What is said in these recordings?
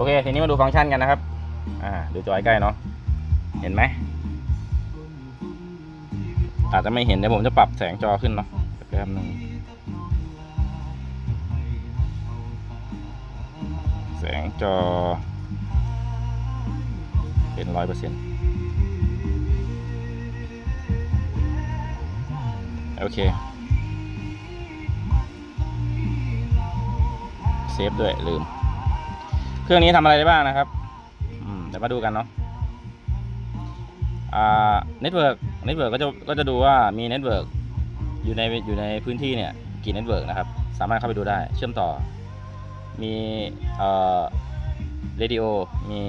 โอเคทีนี้มาดูฟังก์ชันกันนะครับ อ่าดูจอยใกล้เนาะเห็นไหมอาจจะไม่เห็นเดี๋ยวผมจะปรับแสงจอขึ้นเนาะแป๊บนึงแสงจอ เป็นร้อยเปอร์เซ็นต์โอเค เซฟด้วยลืม เครื่องนี้ทำอะไรได้บ้างนะครับอืมเดี๋ยวมาดูกันเนาะอ่าเน็ตเวิร์กเน็ตเวิร์กก็จะก็จะดูว่ามีเน็ตเวิร์กอยู่ในอยู่ในพื้นที่เนี่ยกี่เน็ตเวิร์กนะครับ สามารถเข้าไปดูได้ เชื่อมต่อ มีเอ่อเรดิโอ มี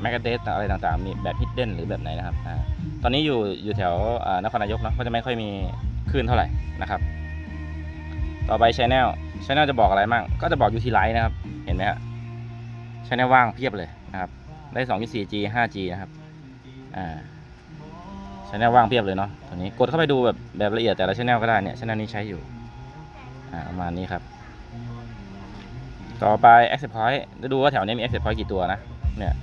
แมกกาเดสอะไรต่างๆ มีแบบฮิดเด้นหรือแบบไหนนะครับอ่าตอนนี้อยู่อยู่แถวอ่านครนายกเนาะก็จะไม่ค่อยมีคลื่นเท่าไหร่นะครับ ต่อไป Channel Channel จะบอกอะไรมั่งก็จะบอก UT Light นะครับ เห็นไหมฮะ Channel ว่างเพียบเลยนะครับ ได้ 2 4G 5G นะครับอ่า Channel ว่างเพียบเลยเนาะตัวนี้กดเข้าไปดูแบบแบบละเอียดแต่ละ Channel ก็ได้เนี่ย Channel นี้ใช้อยู่อ่าประมาณนี้ครับ ต่อไป Access Point จะดูว่าแถวนี้มี Access Point กี่ตัวนะเนี่ย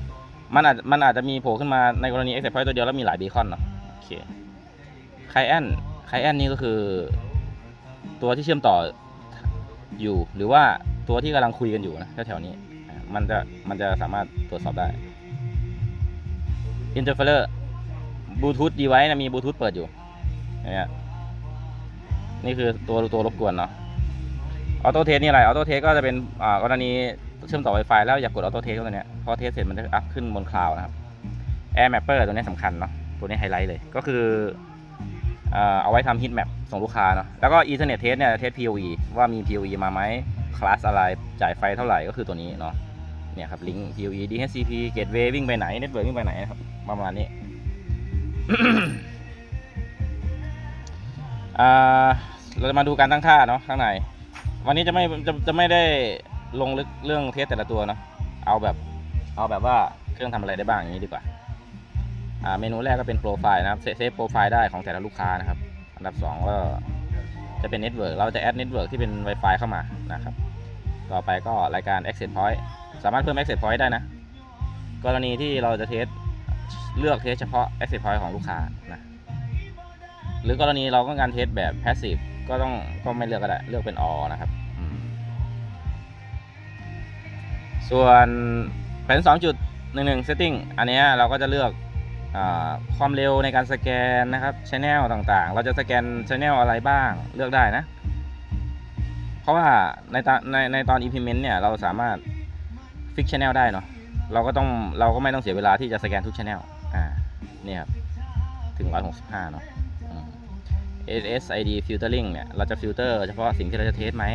มันอาจมันอาจจะมีโผล่ขึ้นมาในกรณี Access Point ตัวเดียวแล้วมีหลายบีคอนเนาะโอเคไคแอนไคแอนนี่ก็คือตัวที่เชื่อมต่ออยู่หรือว่าตัวที่กำลังคุยกันอยู่นะแถวๆนี้ มันจะมันจะสามารถตรวจสอบได้ Interferer บลูทูธดีไว้นะมีบลูทูธเปิดอยู่เนี่ยนี่คือตัวตัวรบกวนเนาะออโต้เทสนี่อะไรออโต้เทสก็จะเป็นอ่ากรณีเชื่อมต่อ Wi-Fi แล้วอยากกดออโต้เทสตัวเนี้ยพอเทสเสร็จมันจะอัพขึ้นบนคลาวด์นะครับ Air Mapper ตัวนี้สำคัญเนาะตัวนี้ไฮไลท์เลยก็คือเอาไว้ทำฮิตแมปส่งลูกค้าเนาะแล้วก็ Ethernet Test เนี่ยเทส PoE ว่ามี PoE มาไหมคลาสอะไรจ่ายไฟเท่าไหร่ก็คือตัวนี้เนาะ เนี่ยครับลิงก์ PoE DHCP Gateway วิ่งไปไหน Network วิ่งไปไหนนะครับ ประมาณนี้เราจะมาดูการตั้งค่าเนาะข้างใน วันนี้จะไม่จะจะไม่ได้ลงลึกเรื่องเทสแต่ละตัวเนาะเอาแบบเอาแบบว่าเครื่องทำอะไรได้บ้างอย่างนี้ดีกว่าอ่าเมนูแรกก็เป็นโปรไฟล์นะครับเซฟโปรไฟล์ได้ของแต่ละลูกค้านะครับ อันดับ2ก็จะเป็นเน็ตเวิร์กเราจะแอดเน็ตเวิร์กที่เป็น Wi-Fi เข้ามานะครับ ต่อไปก็รายการ Access Point สามารถเพิ่ม Access Point ได้นะ กรณีที่เราจะเทสเลือกเทสเฉพาะ Access Point ของลูกค้านะหรือกรณีเราต้องการเทสแบบ Passive ก็ต้องก็ไม่เลือกก็ได้เลือกเป็น All นะครับอืมส่วนแผน2.11 Setting อันนี้เราก็จะเลือกอความเร็วในการสแกนนะครับชแนลต่างๆ เราจะสแกนชแนลอะไรบ้างเลือกได้นะ เพราะว่าในตอนในในตอน implement เนี่ย เราสามารถ ฟิกชแนลได้เนาะเราก็ต้องเราก็ไม่ต้องเสียเวลาที่จะสแกนทุกชแนลอ่าเนี่ยครับ ถึง 165 เนาะ SSID filtering เนี่ย เราจะฟิลเตอร์เฉพาะสิ่งที่เราจะเทสไหม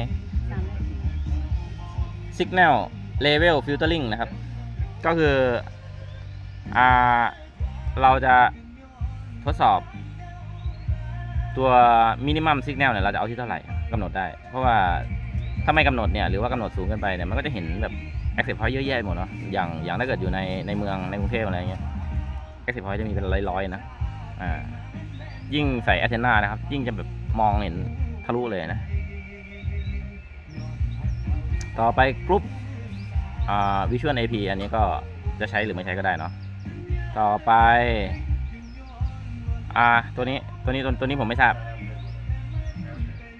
Signal Level Filtering นะครับ ก็คืออ่าเราจะทดสอบ ตัวมินิมัมซิกแนลเนี่ย เราจะเอาที่เท่าไหร่กำหนดได้ เพราะว่าถ้าไม่กำหนดเนี่ย หรือว่ากำหนดสูงเกินไปเนี่ย มันก็จะเห็นแบบ แอคเซ t พอยต์เยอะแยะหมดเนาะอย่างอย่างถ้าเกิดอยู่ในในเมืองในกรุงเทพอะไรเงี้ยแอคเซ t พอยต์จะมีเป็นร้อยๆนะอ่ายิ่งใส่แอเทนานะครับ ยิ่งจะแบบมองเห็นทะลุเลยนะ ต่อไปกรุ๊ปอ่า Visual AP อันนี้ก็จะใช้หรือไม่ใช้ก็ได้เนาะต่อไปอ่าตัวนี้ตัวนี้ตัวตัวนี้ผมไม่ทราบ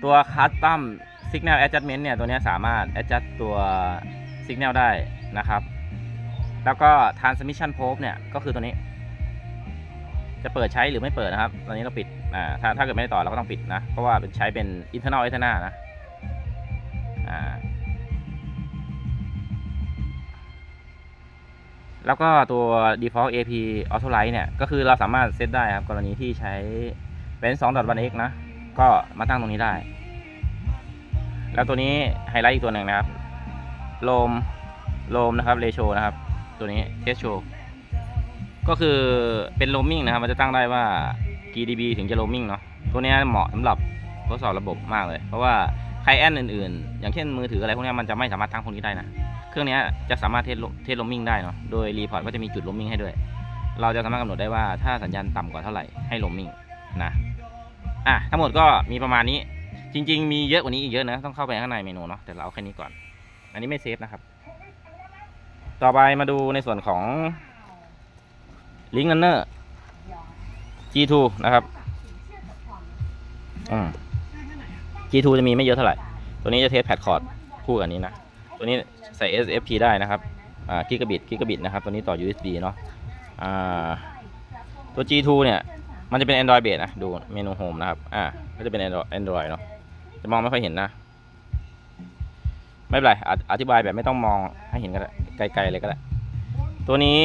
ตัว Custom Signal Adjustment เนี่ย ตัวนี้สามารถ adjust ตัว Signal ได้นะครับ แล้วก็ Transmission Probe เนี่ย ก็คือตัวนี้ จะเปิดใช้หรือไม่เปิดนะครับ ตอนนี้เราปิดอ่าถ้าถ้าเกิดไม่ได้ต่อเราก็ต้องปิดนะ เพราะว่าเป็นใช้เป็น internal antenna นะอ่าแล้วก็ตัว default AP auto light เนี่ย ก็คือเราสามารถเซตได้ครับ กรณีที่ใช้เป็น 2.1x นะ ก็มาตั้งตรงนี้ได้ แล้วตัวนี้ไฮไลท์อีกตัวหนึ่งนะครับ โลมโลมนะครับเรโชนะครับ ตัวนี้เทสโชก็คือเป็นโลมิ n งนะครับ มันจะตั้งได้ว่ากี่ dB ถึงจะโลมิ n งเนาะตัวนี้เหมาะสำหรับทดสอบระบบมากเลย เพราะว่าไคแอนอื่นๆ อย่างเช่นมือถืออะไรพวกนี้มันจะไม่สามารถตั้งพวกนี้ได้นะ เครื่องนี้จะสามารถเทสโลเทสโลมมิ่งได้เนาะโดยรีพอร์ตก็จะมีจุดโลมมิ่งให้ด้วย เราจะสามารถกำหนดได้ว่าถ้าสัญญาณต่ำกว่าเท่าไหร่ให้โลมมิ่งนะอะทั้งหมดก็มีประมาณนี้จริง ๆ มีเยอะกว่านี้อีกเยอะนะ ต้องเข้าไปข้างในเมนูเนาะแต่เราเอาแค่นี้ก่อน อันนี้ไม่เซฟนะครับ ต่อไปมาดูในส่วนของ Link Runner G2 นะครับอืม G2 จะมีไม่เยอะเท่าไหร่ ตัวนี้จะเทสแพดคอร์ดคู่กับนนี้นะ ตัวนี้ใส่ SFP ได้นะครับ อ่ากิกะบิตกิกะบิตนะครับ ตัวนี้ต่อ USB เนาะ อ่า ตัว G2 เนี่ย มันจะเป็น Android base นะ ดูเมนูโฮมนะครับ อ่า ก็จะเป็น Android Android เนาะ จะมองไม่ค่อยเห็นนะ ไม่เป็นไรอธิบายแบบไม่ต้องมองให้เห็นก็ได้ไกลๆเลยก็ได้ตัวนี้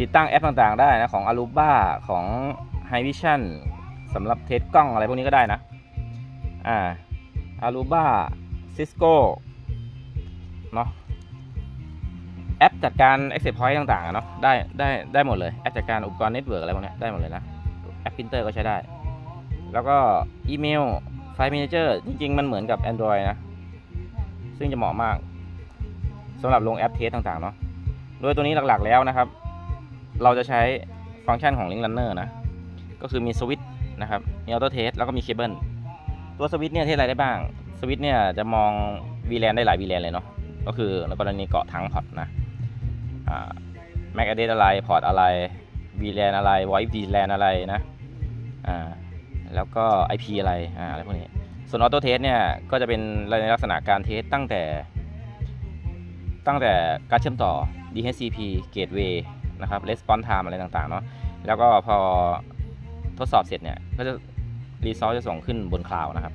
ติดตั้งแอปต่างๆได้นะ ของ Aruba ของ High Vision สำหรับเทสกล้องอะไรพวกนี้ก็ได้นะ อ่า Aruba Cisco เนาะแอปจัดการ Access Point ต่างๆเนาะได้ได้ได้หมดเลย แอปจัดการอุปกรณ์เน็ตเวิร์กอะไรพวกนี้ได้หมดเลยนะ แอปพิมพ์เตอร์ก็ใช้ได้ แล้วก็อีเมลไฟล์ Manager จริงๆ มันเหมือนกับ Android นะ ซึ่งจะเหมาะมากสำหรับลงแอปเทสต่างๆเนาะโดยตัวนี้หลักๆแล้วนะครับ เราจะใช้ฟังก์ชันของ Link Runner นะ ก็คือมีสวิตช์นะครับ มีออโต้เทสแล้วก็มีเคเบิลตัวสวิตช์เนี่ยเทสอะไรได้บ้าง สวิตช์เนี่ยจะมอง VLAN ได้หลาย VLAN เลยเนาะ ก็คือในกรณีเกาะทั้งพอร์ตนะ MAC address อะไร พอร์ตอะไร VLAN อะไร Voice VLAN อะไรนะ อ่า แล้วก็ IP อะไร อ่า อะไรพวกนี้ ส่วนออโต้เทสเนี่ยก็จะเป็นในลักษณะการเทสตั้งแต่ ตั้งแต่การเชื่อมต่อ DHCP Gateway นะครับ Response Time อะไรต่างๆเนาะแล้วก็พอทดสอบเสร็จเนี่ย ก็จะรีซอสจะส่งขึ้นบนคลาวนะครับ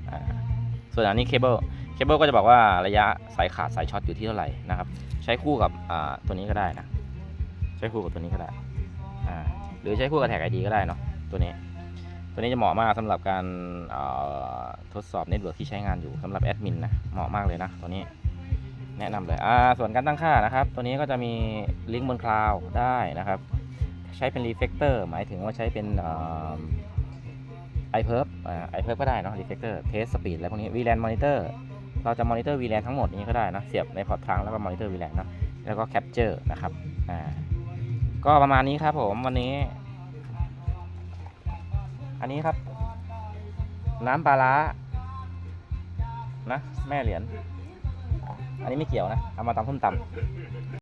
ส่วนอันนี้เคเบิลเคเบิลก็จะบอกว่าระยะสายขาดสายช็อตอยู่ที่เท่าไหร่นะครับ ใช้คู่กับตัวนี้ก็ได้นะ ใช้คู่กับตัวนี้ก็ได้ หรือใช้คู่กับแท็กไอดีก็ได้เนาะตัวนี้ ตัวนี้จะเหมาะมากสำหรับการทดสอบเน็ตเวิร์กที่ใช้งานอยู่สำหรับแอดมินนะเหมาะมากเลยนะตัวนี้แนะนำเลยอ่าส่วนการตั้งค่านะครับ ตัวนี้ก็จะมีลิงก์บนคลาวด์ได้นะครับ ใช้เป็นรีเฟกเตอร์หมายถึงว่าใช้เป็นไอเพิร์อ่าไอเพิร์ฟก็ได้เนาะรีเฟกเตอร์เทสสปีดอะไรพวกนี้ VLAN monitor เราจะมอนิเตอร์ VLAN ทั้งหมดนี้ก็ได้นะเสียบในพอร์ตทางแล้วก็มอนิเตอร์ VLAN เนาะแล้วก็แคปเจอร์นะครับอ่าก็ประมาณนี้ครับผมวันนี้ อันนี้ครับ น้ำปลาร้านะ แม่เหรียญ อันนี้ไม่เกี่ยวนะ เอามาตำส้มตำ